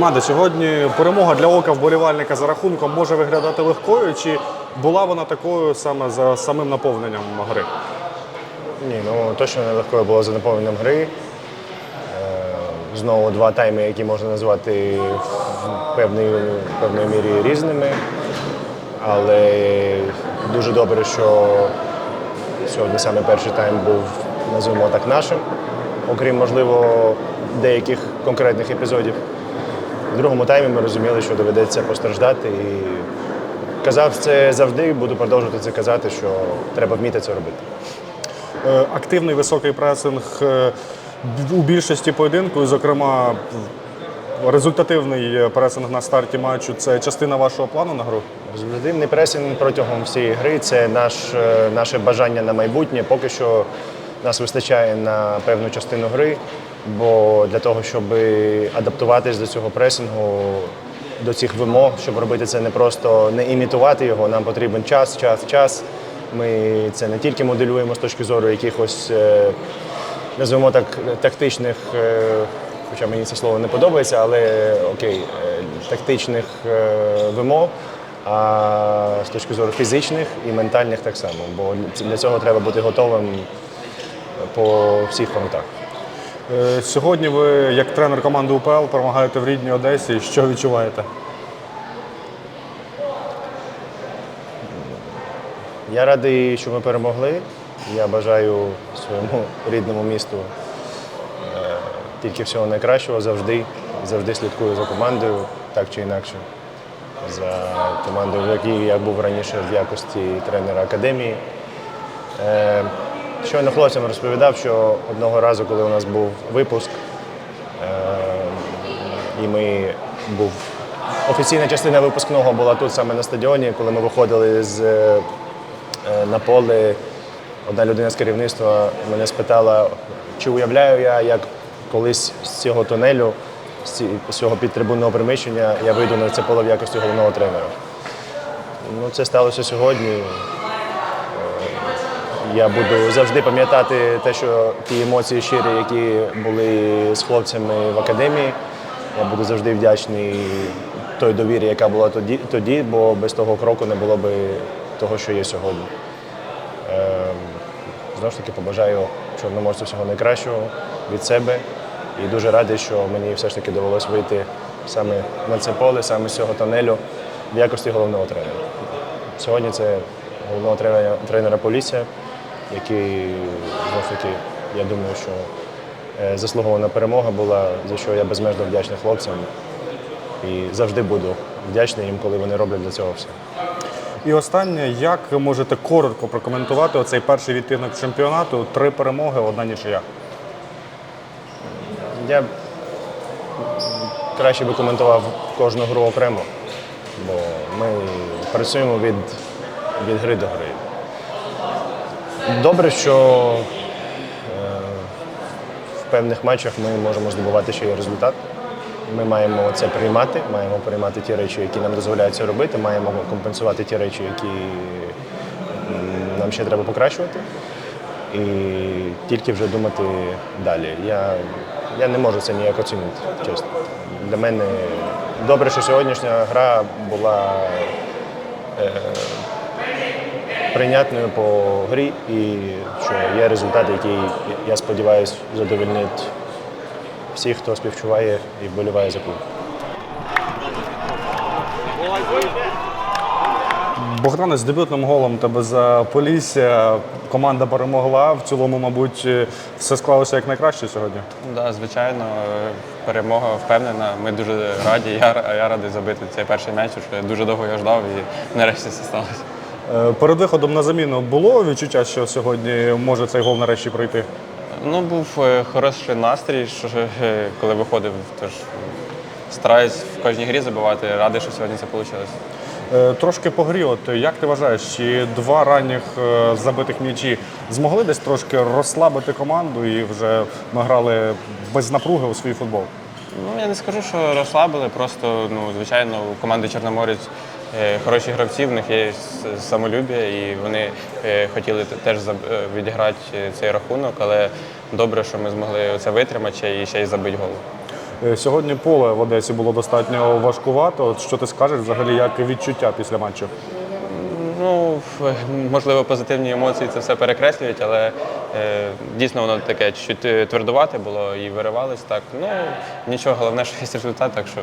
Геннадій, сьогодні перемога для ока вболівальника за рахунком може виглядати легкою, чи була вона такою саме за самим наповненням гри? Ні, ну точно не легкою було за наповненням гри. Е, Знову два тайми, які можна назвати в певній, певній мірі різними. Але дуже добре, що сьогодні саме перший тайм був, називаємо так, нашим, окрім, можливо, деяких конкретних епізодів. В другому таймі ми розуміли, що доведеться постраждати. І казав це завжди, буду продовжувати це казати, що треба вміти це робити. Е, Активний високий пресинг е, у більшості поєдинку, зокрема, результативний пресинг на старті матчу це частина вашого плану на гру? Результативний пресинг протягом всієї гри це наш, е, наше бажання на майбутнє. Поки що нас вистачає на певну частину гри, бо для того, щоб адаптуватись до цього пресингу, до цих вимог, щоб робити це не просто не імітувати його, нам потрібен час, час, час. Ми це не тільки моделюємо з точки зору якихось, е, називаємо так, тактичних. е, Хоча мені це слово не подобається, але окей, е, тактичних вимог, а з точки зору фізичних і ментальних так само. Бо для цього треба бути готовим по всіх фронтах. Е, Сьогодні ви, як тренер команди УПЛ, перемагаєте в рідній Одесі. Що відчуваєте? Я радий, що ми перемогли. Я бажаю своєму рідному місту е, тільки всього найкращого завжди. Завжди слідкую за командою, так чи інакше. За командою, в якій я був раніше в якості тренера академії. Щойно хлопцям розповідав, що одного разу, коли у нас був випуск, е, і ми був офіційна частина випускного була тут саме на стадіоні, коли ми виходили з е, е, на поле. Одна людина з керівництва мене спитала, чи уявляю я, як колись з цього тунелю, з цього підтрибунного приміщення я вийду на це поле в якості головного тренера. Ну, це сталося сьогодні. Я буду завжди пам'ятати те, що ті емоції щирі, які були з хлопцями в академії. Я буду завжди вдячний той довірі, яка була тоді, тоді бо без того кроку не було б того, що є сьогодні. Ем, Знову ж таки побажаю чорноморцю всього найкращого від себе. І дуже радий, що мені все ж таки довелося вийти саме на це поле, саме з цього тонелю в якості головного тренера. Сьогодні це головного тренера, тренера Полісся, який ж я думаю, що е, заслугована перемога була, за що я безмежно вдячний хлопцям. І завжди буду вдячний їм, коли вони роблять для цього все. І останнє, як можете коротко прокоментувати оцей перший відтинок чемпіонату? Три перемоги, одна нічия. Я краще би коментував кожну гру окремо, бо ми працюємо від, від гри до гри. Добре, що е, в певних матчах ми можемо здобувати ще й результат. Ми маємо це приймати, маємо приймати ті речі, які нам дозволяють це робити, маємо компенсувати ті речі, які нам ще треба покращувати. І тільки вже думати далі. Я, я не можу це ніяк оцінити, чесно. Для мене добре, що сьогоднішня гра була е, прийнятною по грі і що є результат, який, я сподіваюся, задовольнить всіх, хто співчуває і вболіває за клуб. Богдане, з дебютним голом тебе за Полісся. Команда перемогла. В цілому, мабуть, все склалося як найкраще сьогодні. Да, звичайно, перемога впевнена. Ми дуже раді. Я, я радий забити цей перший м'яч, що я дуже довго його ждав і нарешті це сталося. Е, Перед виходом на заміну було відчуття, що сьогодні може цей гол нарешті пройти. Ну, був е, хороший настрій, що е, коли виходив, тож стараюсь в кожній грі забивати. Радий, що сьогодні це вийшло. Трошки по грі, от як ти вважаєш, чи два ранніх забитих м'ячі змогли десь трошки розслабити команду і вже ми грали без напруги у свій футбол? Ну, я не скажу, що розслабили, просто, ну, звичайно, у команди Чорноморець е, хороші гравці, в них є с- самолюбія, і вони е, хотіли теж е, відіграти цей рахунок, але добре, що ми змогли це витримати і ще й забити гол. Сьогодні поле в Одесі було достатньо важкувато. От що ти скажеш взагалі, як відчуття після матчу? Можливо, позитивні емоції це все перекреслюють, але е, дійсно воно таке чуть е, твердувате було і виривалось так. Ну нічого, головне, що є результат, так що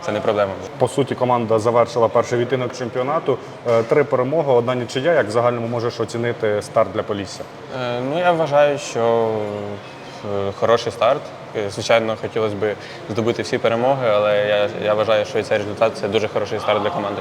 це не проблема. По суті, команда завершила перший відтинок чемпіонату. Е, Три перемоги, одна нічия. Як в загальному можеш оцінити старт для Полісся? Е, Ну, я вважаю, що хороший старт. Звичайно, хотілося б здобути всі перемоги, але я, я вважаю, що цей результат це дуже хороший старт для команди.